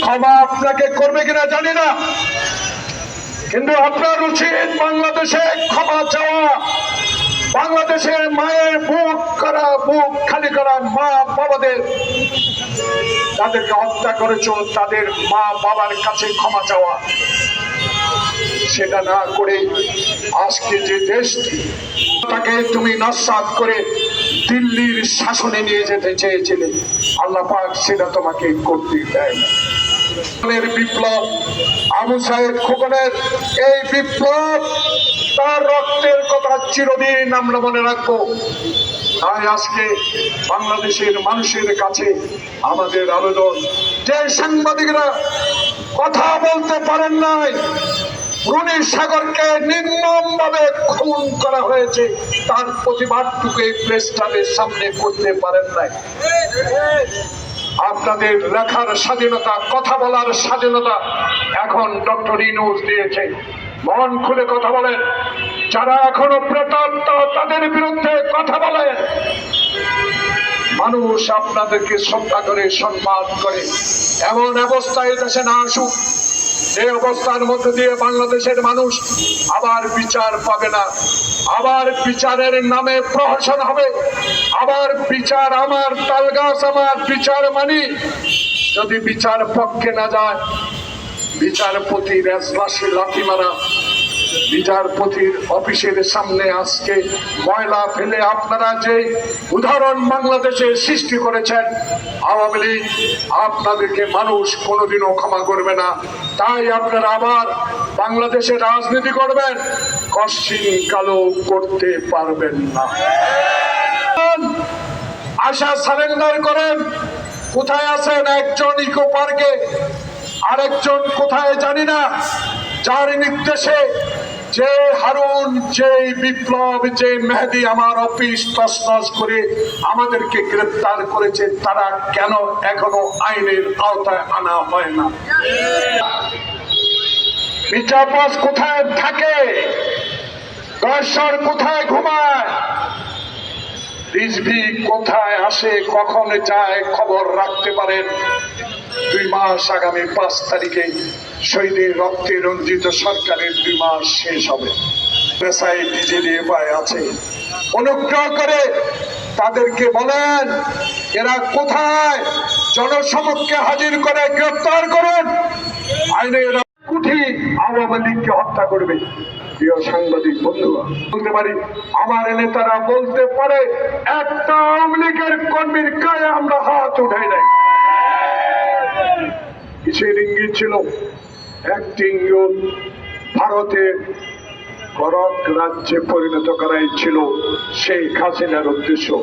ক্ষমা আপনাকে করবে কিনা জানি না। কিন্তু আপনার উচিত বাংলাদেশে ক্ষমা চাওয়া। বাংলাদেশের মায়ের বুক করা, বুক খালি করা মা বাবাদের। তাদেরকে হত্যা করেছ, তাদের মা বাবার কাছে ক্ষমা চাওয়া। সেটা না করে আজকে যে দেশটি, তাকে তুমি নস্বাত করে দিল্লির শাসনে নিয়ে যেতে চেয়েছিলে, আল্লাহ পাক সেটা তোমাকে করতে দেয় না। বিপ্লব, আবু সাহেব খোকনের এই বিপ্লব, তার রক্তের কথা চিরদিন আমরা মনে রাখব। তাই আজকে বাংলাদেশের মানুষের কাছে আমাদের আবেদন, যে সাংবাদিকরা কথা বলতে পারেন নাই, রুনি সাগরকে নির্মম ভাবে খুন করা হয়েছে, তার প্রতিবাদটুকু এই প্রেস সামনে করতে পারেন নাই। আপনাদের লেখার স্বাধীনতা, কথা বলার স্বাধীনতা এখন ডক্টর ইনুস দিয়েছে। মন খুলে কথা বলেন। যারা এখনও প্রেতাত্ম তাদের বিরুদ্ধে কথা বলে মানুষ আপনাদেরকে শ্রদ্ধা করে সম্মান করে। এমন অবস্থায় দেশে না আসুক। যে অবস্থার মধ্যে দিয়ে বাংলাদেশের মানুষ আবার বিচার পাবে না। আবার বিচারের নামে প্রহসন হবে। আবার বিচার আমার, তালগাছ আমার, বিচার মানি। যদি বিচার পক্ষে না যায়, বিচারপতি রেজলাসী লাথি মারা। বিচারপতির অফিসের সামনে আজকে ময়লা ফেলে আপনারা যে উদাহরণ বাংলাদেশে সৃষ্টি করেছেন, আওয়ামী লীগ আপনাদেরকে মানুষ কোনোদিনও ক্ষমা করবে না। তাই আপনারা আবার বাংলাদেশে রাজনীতি করবেন, কশ্চিন কালো করতে পারবেন না। আশা সারেন্ডার করেন, কোথায় আছেন একজন ইকো পার্কে, আরেকজন কোথায় জানি না, যার নির্দেশে যে হারুন, যে বিপ্লব, যে মেহেদি আমার অফিস তসনস করে আমাদেরকে গ্রেপ্তার করেছে, তারা কেন এখনও আইনের আওতায় আনা হয় না? বিচারপতি কোথায় থাকে? দর্শন কোথায় ঘুমায়? রিজভি কোথায় আসে, কখন যায়, খবর রাখতে পারেন। দুই মাস আগামী পাঁচ তারিখে শহীদের রক্তে রঞ্জিত সরকারের দুই মাস শেষ হবে। পেশায় ডিজেলি উপায় আছে। অনুগ্রহ করে তাদেরকে বলেন, এরা কোথায়? জনসমক্ষে হাজির করে গ্রেপ্তার করুন। আইনে এরা কুঠি আওয়ামী লীগকে হত্যা করবে। প্রিয় সাংবাদিক বন্ধুরা, বলতে পারি, আমার নেতারা বলতে পারে, একটা আওয়ামী লীগের কর্মীর গায়ে আমরা হাত উঠাই নাই। কিসের ইঙ্গিত ছিল? একটি ইঙ্গিত ভারতের করক রাজ্যে পরিণত করাই ছিল শেখ হাসিনার উদ্দেশ্য।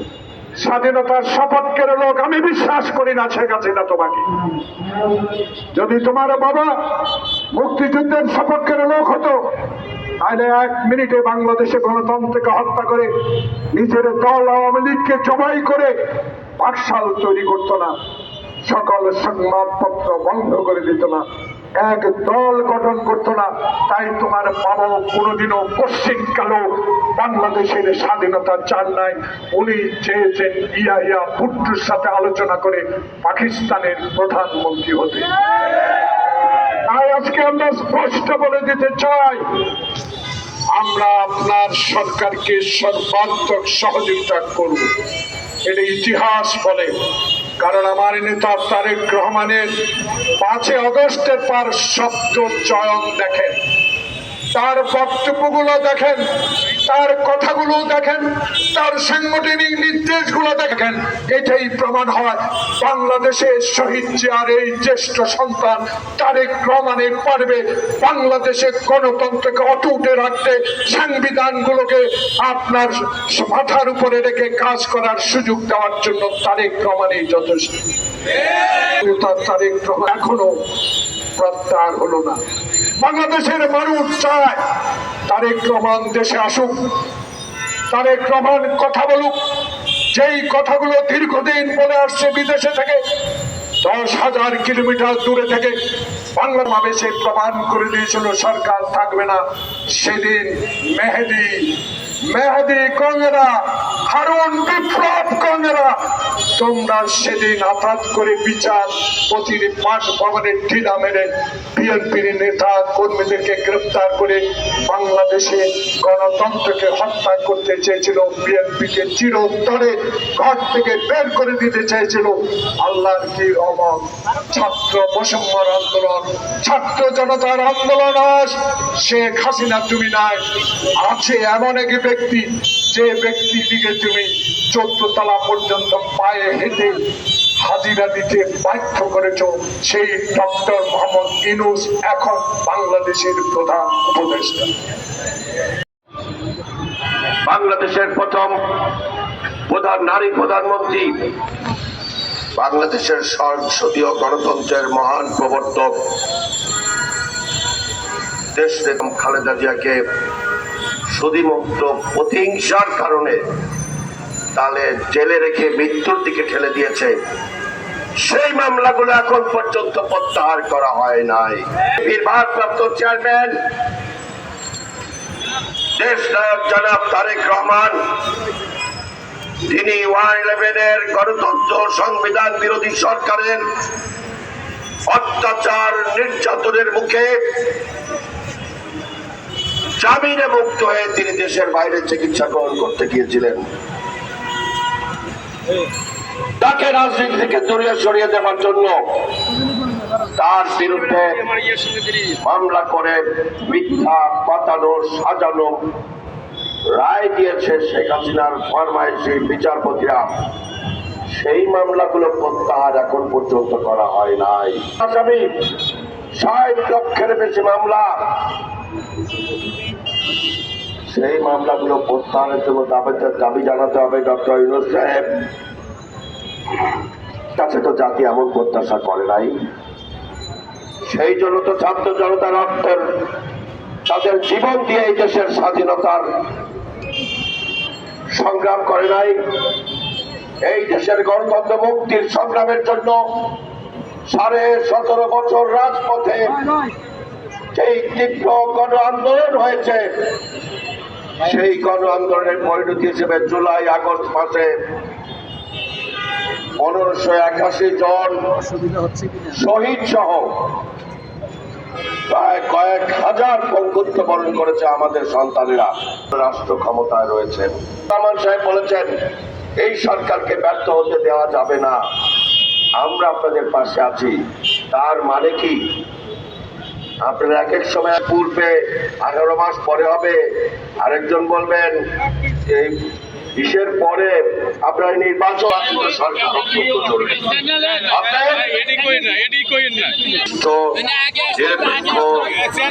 স্বাধীনতার শপথকের লোক, আমি বিশ্বাস করি না শেখ হাসিনা তোমাকে। যদি তোমার বাবা মুক্তিযুদ্ধের সপক্ষের লোক হতো, তাহলে এক মিনিটে বাংলাদেশে গণতন্ত্রকে হত্যা করে নিজের দল আওয়ামী লীগকে জবাই করে পাকশাল তৈরি করতো না। সকল সংবাদপত্র বন্ধ করে দিত না। এক দল গঠন করতো না, তাই তোমার বাবা কোনোদিনও পশ্চিম কালো বাংলাদেশের স্বাধীনতা চান নাই। উনি চেয়েছেন ইয়া ইয়া ভুট্টোর সাথে আলোচনা করে পাকিস্তানের প্রধানমন্ত্রী হতে। তাই আজকে আমরা স্পষ্ট বলে দিতে চাই, আমরা আপনার সরকারকে সর্বাত্মক সহযোগিতা করব। এটা ইতিহাস বলে কারণ আমার নেতা তারেক রহমানের পাঁচই অগস্টের পর শব্দ চয়ন দেখেন। তার বক্তব্যগুলো দেখেন। তার কথাগুলো দেখেন, তার সাংগঠনিক নির্দেশগুলো দেখেন। এটাই প্রমাণ হয় বাংলাদেশের শহীদ জিয়ার এই জ্যেষ্ঠ সন্তান তারেক রহমানের পারবে বাংলাদেশের গণতন্ত্রকে অটুটে রাখতে, সংবিধানগুলোকে আপনার মাথার উপরে রেখে কাজ করার সুযোগ দেওয়ার জন্য তারেক রহমানই যথেষ্ট। তার তারেক রহমান এখনও প্রত্যাহার হলো না। বাংলাদেশের মানুষ চায়, তারেক রহমান দেশে আসুক। তারেক রহমান কথা বলুক। যেই কথাগুলো দীর্ঘদিন বলে আসছে বিদেশে থেকে, দশ হাজার কিলোমিটার দূরে থেকে বাংলা ভাবে সে প্রমাণ করে দিয়েছিল, সরকার থাকবে না। সেদিন মেহেদি মেহাদি কংরা হারুন বিপ্লব কংরা তোমরা সেদিন হঠাৎ করে বিচার প্রতির পাঠ ভবনের ঢিলা মেরে বিএনপির নেতা কর্মীদেরকে গ্রেপ্তার করে বাংলাদেশে গণতন্ত্রকে হত্যা করতে চেয়েছিল। বিএনপিকে চিরতরে ঘর থেকে বের করে দিতে চেয়েছিল। আল্লাহর কি অমত ছাত্র বৈষম্যর আন্দোলন, ছাত্র জনতার আন্দোলন আজ শেখ হাসিনা তুমি নাই, আছে এমন এক ব্যক্তি যে ব্যক্তি দিকে তুমি চোদ্দ তলা পর্যন্ত পায়ে হেঁটে হাজিরা দিতে বাধ্য করেছ সেই ডক্টর মোহাম্মদ ইনুস এখন বাংলাদেশের প্রধান উপদেষ্টা। বাংলাদেশের প্রথম প্রধান নারী প্রধানমন্ত্রী। বাংলাদেশের সংসদীয় গণতন্ত্রের মহান প্রবর্তক দেশ বেগম খালেদা জিয়াকে সুদিমুক্ত প্রতিহিংসার কারণে তাহলে জেলে রেখে মৃত্যুর দিকে ঠেলে দিয়েছে। সেই মামলাগুলো এখন পর্যন্ত প্রত্যাহার করা হয় নাই। ভারপ্রাপ্ত চেয়ারম্যান দেশ নায়ক জনাব তারেক রহমান, তিনি ওয়ান ইলেভেনের গণতন্ত্র সংবিধান বিরোধী সরকারের অত্যাচার নির্যাতনের মুখে জামিনে মুক্ত হয়ে তিনি দেশের বাইরে চিকিৎসা গ্রহণ করতে গিয়েছিলেন। তাকে রাজনীতি থেকে দূরে সরিয়ে দেওয়ার জন্য তার বিরুদ্ধে মামলা করে মিথ্যা, পাতানো, সাজানো রায় দিয়েছে শেখ হাসিনার ফরমাইশি বিচারপতিরা। সেই মামলাগুলো প্রত্যাহার এখন পর্যন্ত করা হয় নাই। আসামি, ষাট লক্ষের বেশি মামলা সেই মামলাগুলো প্রত্যাহারের জন্য দাবি জানাতে হবে ডক্টর ইউনুস সাহেব। কাছে তো জাতি এমন প্রত্যাশা করে নাই। সেই জন্য তো ছাত্র জনতা রক্তের তাদের জীবন দিয়ে এই দেশের স্বাধীনতার সংগ্রাম করে নাই। এই দেশের গণতন্ত্র মুক্তির সংগ্রামের জন্য সাড়ে সতেরো বছর রাজপথে সেই তীব্র গণ আন্দোলন হয়েছে। সেই গণ আন্দোলনের পরিণতি হিসেবে জুলাই আগস্ট মাসে পনেরোশো একাশি জন শহীদ সহ প্রায় কয়েক হাজার পঙ্গুত্ব বরণ করেছে আমাদের সন্তানেরা। রাষ্ট্র ক্ষমতায় রয়েছেন রহমান সাহেব বলেছেন এই সরকারকে ব্যর্থ হতে দেওয়া যাবে না। আমরা আপনাদের পাশে আছি। তার মানে কি? আপনারা এক এক সময় পূর্বে আঠারো মাস পরে হবে। আরেকজন বলবেন, এই বিশের পরে আপনার নির্বাচন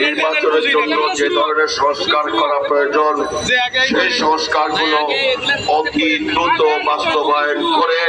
নির্বাচনের জন্য যে ধরনের সংস্কার করা প্রয়োজন, সেই সংস্কারগুলো অতি দ্রুত বাস্তবায়ন করে